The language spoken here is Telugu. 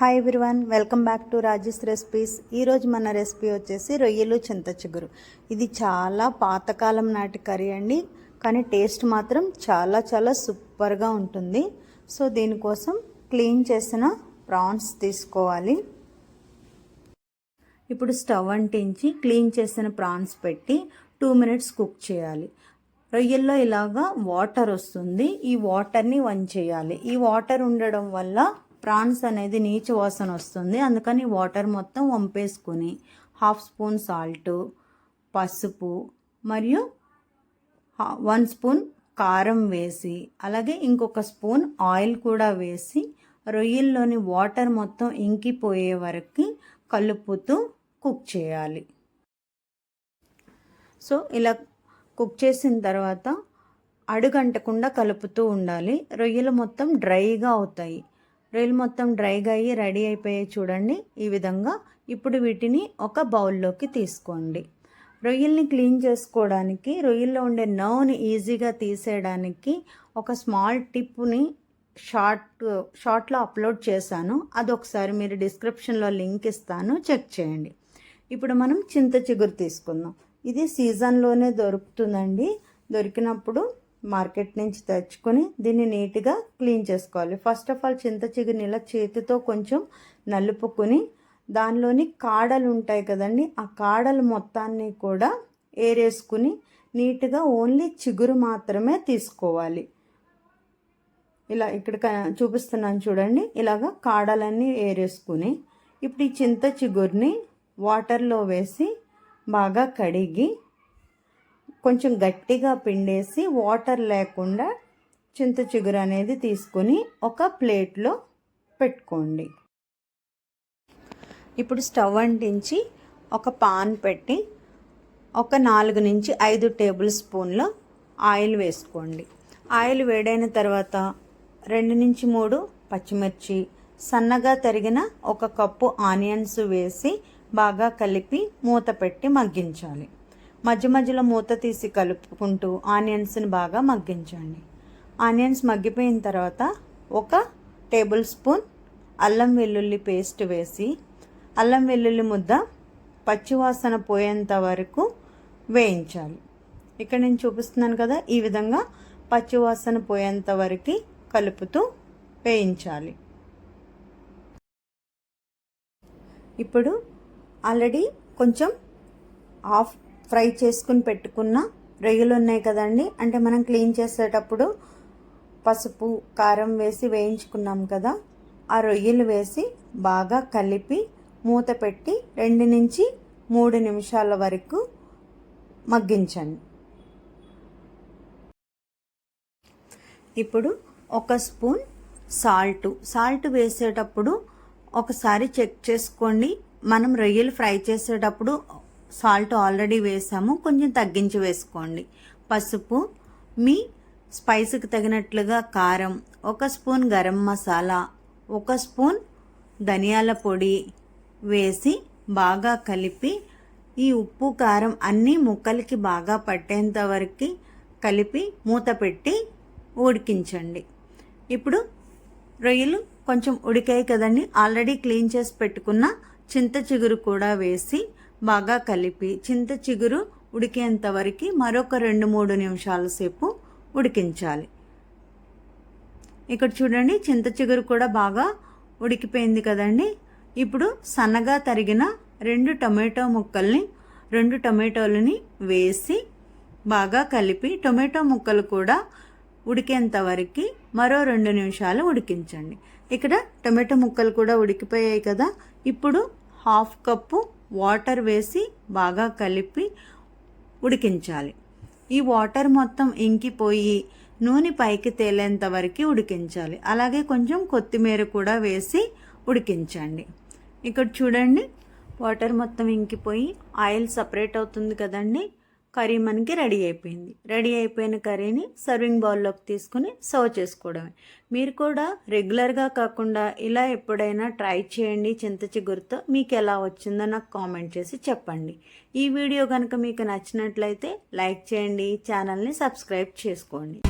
Hi everyone welcome back to Rajesh recipes ఈరోజు మన రెసిపీ వచ్చేసి రొయ్యలు చింత చిగురు. ఇది చాలా పాతకాలం నాటి కర్రీ అండి. కానీ టేస్ట్ మాత్రం చాలా చాలా సూపర్గా ఉంటుంది. సో దీనికోసం క్లీన్ చేసిన ప్రాన్స్ తీసుకోవాలి. ఇప్పుడు స్టవ్ అంటించి క్లీన్ చేసిన ప్రాన్స్ పెట్టి టూ మినిట్స్ కుక్ చేయాలి. రొయ్యల్లో ఇలాగా వాటర్ వస్తుంది. ఈ వాటర్ని వంచేయాలి ఈ వాటర్ ఉండడం వల్ల ప్రాన్స్ అనేది నీచు వాసన వస్తుంది. అందుకని వాటర్ మొత్తం వంపేసుకుని హాఫ్ స్పూన్ సాల్ట్ పసుపు మరియు వన్ స్పూన్ కారం వేసి అలాగే ఇంకొక స్పూన్ ఆయిల్ కూడా వేసి రొయ్యల్లోని వాటర్ మొత్తం ఇంకిపోయే వరకు కలుపుతూ కుక్ చేయాలి. సో ఇలా కుక్ చేసిన తర్వాత అడుగంటకుండా కలుపుతూ ఉండాలి. రొయ్యలు మొత్తం డ్రైగా అవుతాయి. రొయ్యలు మొత్తం డ్రైగా అయ్యి రెడీ అయిపోయాయి చూడండి. ఈ విధంగా ఇప్పుడు వీటిని ఒక బౌల్లోకి తీసుకోండి. రొయ్యల్ని క్లీన్ చేసుకోవడానికి రొయ్యల్లో ఉండే నవ్ని ఈజీగా తీసేయడానికి ఒక స్మాల్ టిప్ని షార్ట్ షార్ట్లో అప్లోడ్ చేశాను. అది ఒకసారి మీరు డిస్క్రిప్షన్లో లింక్ ఇస్తాను చెక్ చేయండి. ఇప్పుడు మనం చింత చిగురు తీసుకుందాం. ఇది సీజన్లోనే దొరుకుతుందండి. దొరికినప్పుడు మార్కెట్ నుంచి తెచ్చుకొని దీన్ని నీట్గా క్లీన్ చేసుకోవాలి. ఫస్ట్ ఆఫ్ ఆల్ చింత చిగురిని ఇలా చేతితో కొంచెం నలుపుకొని దానిలోని కాడలు ఉంటాయి కదండి ఆ కాడలు మొత్తాన్ని కూడా ఏరేసుకుని నీట్గా ఓన్లీ చిగురు మాత్రమే తీసుకోవాలి. ఇలా ఇక్కడ చూపిస్తున్నాను చూడండి ఇలాగ కాడలన్నీ ఏరేసుకుని ఇప్పుడు ఈ చింత చిగురిని వాటర్లో వేసి బాగా కడిగి కొంచెం గట్టిగా పిండేసి వాటర్ లేకుండా చింత చిగురు అనేది తీసుకొని ఒక ప్లేట్లో పెట్టుకోండి. ఇప్పుడు స్టవ్ అంటించి ఒక పాన్ పెట్టి ఒక నాలుగు నుంచి ఐదు టేబుల్ స్పూన్ల ఆయిల్ వేసుకోండి. ఆయిల్ వేడైన తర్వాత రెండు నుంచి మూడు పచ్చిమిర్చి సన్నగా తరిగిన ఒక కప్పు ఆనియన్స్ వేసి బాగా కలిపి మూత పెట్టి మగ్గించాలి. మధ్య మధ్యలో మూత తీసి కలుపుకుంటూ ఆనియన్స్ని బాగా మగ్గించండి. ఆనియన్స్ మగ్గిపోయిన తర్వాత ఒక టేబుల్ స్పూన్ అల్లం వెల్లుల్లి పేస్ట్ వేసి అల్లం వెల్లుల్లి ముద్ద పచ్చివాసన పోయేంత వరకు వేయించాలి. ఇక్కడ నేను చూపిస్తున్నాను కదా ఈ విధంగా పచ్చివాసన పోయేంత వరకు కలుపుతూ వేయించాలి. ఇప్పుడు ఆల్రెడీ కొంచెం ఆఫ్ ఫ్రై చేసుకుని పెట్టుకున్న రొయ్యలు ఉన్నాయి కదండి. అంటే మనం క్లీన్ చేసేటప్పుడు పసుపు కారం వేసి వేయించుకున్నాం కదా. ఆ రొయ్యలు వేసి బాగా కలిపి మూత పెట్టి రెండు నుంచి మూడు నిమిషాల వరకు మగ్గించండి. ఇప్పుడు ఒక స్పూన్ సాల్ట్. సాల్ట్ వేసేటప్పుడు ఒకసారి చెక్ చేసుకోండి. మనం రొయ్యలు ఫ్రై చేసేటప్పుడు సాల్ట్ ఆల్రెడీ వేసాము కొంచెం తగ్గించి వేసుకోండి. పసుపు మీ స్పైస్కి తగినట్లుగా కారం ఒక స్పూన్ గరం మసాలా ఒక స్పూన్ ధనియాల పొడి వేసి బాగా కలిపి ఈ ఉప్పు కారం అన్నీ ముక్కలకి బాగా పట్టేంత వరకు కలిపి మూత పెట్టి ఉడికించండి. ఇప్పుడు రొయ్యలు కొంచెం ఉడికాయి కదండి ఆల్రెడీ క్లీన్ చేసి పెట్టుకున్న చింత చిగురు కూడా వేసి బాగా కలిపి చింత చిగురు ఉడికేంత వరకు మరొక రెండు మూడు నిమిషాల సేపు ఉడికించాలి. ఇక్కడ చూడండి చింత చిగురు కూడా బాగా ఉడికిపోయింది కదండి. ఇప్పుడు సన్నగా తరిగిన రెండు టొమాటో ముక్కల్ని రెండు టొమాటోలని వేసి బాగా కలిపి టొమాటో ముక్కలు కూడా ఉడికేంత వరకు మరో రెండు నిమిషాలు ఉడికించండి. ఇక్కడ టొమాటో ముక్కలు కూడా ఉడికిపోయాయి కదా. ఇప్పుడు హాఫ్ కప్పు వాటర్ వేసి బాగా కలిపి ఉడికించాలి. ఈ వాటర్ మొత్తం ఇంకిపోయి నూనె పైకి తేలేంత వరకు ఉడికించాలి. అలాగే కొంచెం కొత్తిమీర కూడా వేసి ఉడికించండి. ఇక్కడ చూడండి వాటర్ మొత్తం ఇంకిపోయి ఆయిల్ సపరేట్ అవుతుంది కదండి. కర్రీ మనకి రెడీ అయిపోయింది. రెడీ అయిపోయిన కర్రీని సర్వింగ్ బౌల్లోకి తీసుకుని సర్వ్ చేసుకోవడమే. మీరు కూడా రెగ్యులర్గా కాకుండా ఇలా ఎప్పుడైనా ట్రై చేయండి చింత చిగురుతో మీకు ఎలా వచ్చిందో నాకు కామెంట్ చేసి చెప్పండి. ఈ వీడియో కనుక మీకు నచ్చినట్లయితే లైక్ చేయండి ఛానల్ని సబ్స్క్రైబ్ చేసుకోండి.